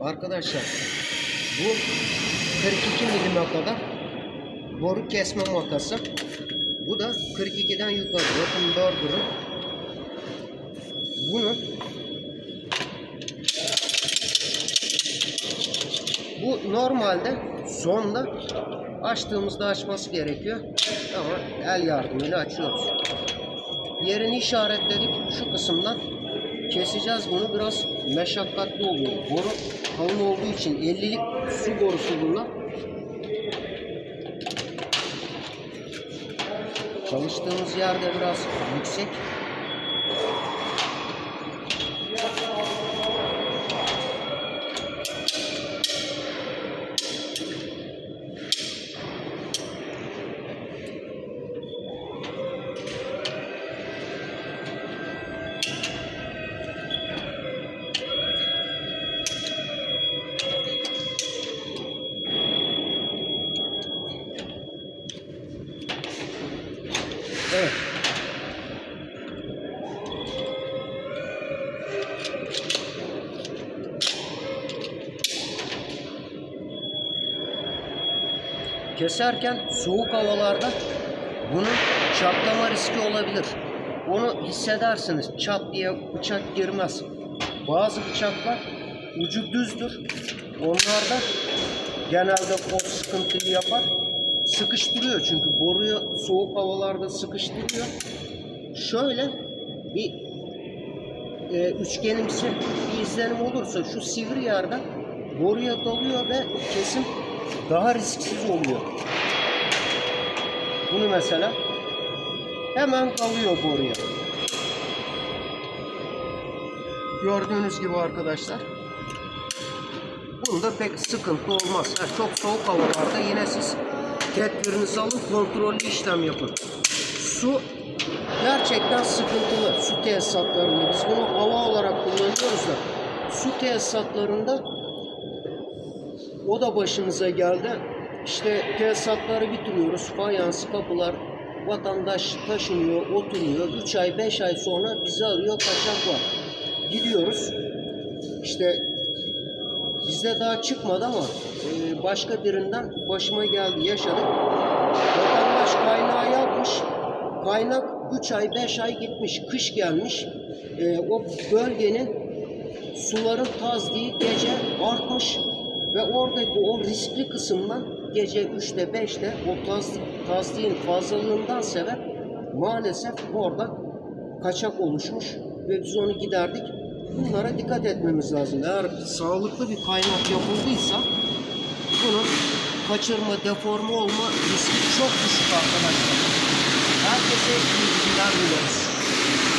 Arkadaşlar bu 42 milime kadar boru kesme makası. Bu da 42'den yukarı. Bakın Burger'ın. Bunu bu normalde sonda açtığımızda açması gerekiyor. Ama el yardımıyla açıyoruz. Yerini işaretledik şu kısımdan. Keseceğiz bunu biraz meşakkatli oluyor. Boru kalın olduğu için 50'lik su borusu bunlar. Çalıştığımız yerde biraz yüksek. Keserken soğuk havalarda bunun çatlama riski olabilir. Onu hissedersiniz. Çat diye bıçak girmez. Bazı bıçaklar ucu düzdür. Onlarda genelde o sıkıntıyı yapar. Sıkıştırıyor çünkü boruyu soğuk havalarda sıkıştırıyor. Şöyle bir e, üçgenimsi bir izlenim olursa şu sivri yerden boruya dalıyor ve kesim daha risksiz oluyor. Bunu mesela hemen dalıyor boruya. Gördüğünüz gibi arkadaşlar. Bunda pek sıkıntı olmaz. Ha, çok soğuk havalarda yine siz tedbirinizi alın, kontrollü işlem yapın. Su gerçekten sıkıntılı. Su tesisatlarında. Biz bunu hava olarak kullanıyoruz da su tesisatlarında o da başımıza geldi. İşte tesisatları bitiriyoruz. Fayans, kapılar, vatandaş taşınıyor, oturuyor. 3 ay, 5 ay sonra bizi arıyor, kaçak var. Gidiyoruz. İşte bizde daha çıkmadı ama e, başka birinden başıma geldi, yaşadık. Vatandaş kaynağı yapmış. Kaynak 3 ay, 5 ay gitmiş, kış gelmiş. E, o bölgenin suların tazdiği gece artmış ve oradaki o riskli kısımdan gece 3'te 5'te o taz, tazdiğin fazlalığından sebep maalesef orada kaçak oluşmuş ve biz onu giderdik. Bunlara dikkat etmemiz lazım. Eğer sağlıklı bir kaynak yapıldıysa bunun kaçırma, deforme olma riski çok düşük arkadaşlar. Herkese iyi günler dileriz.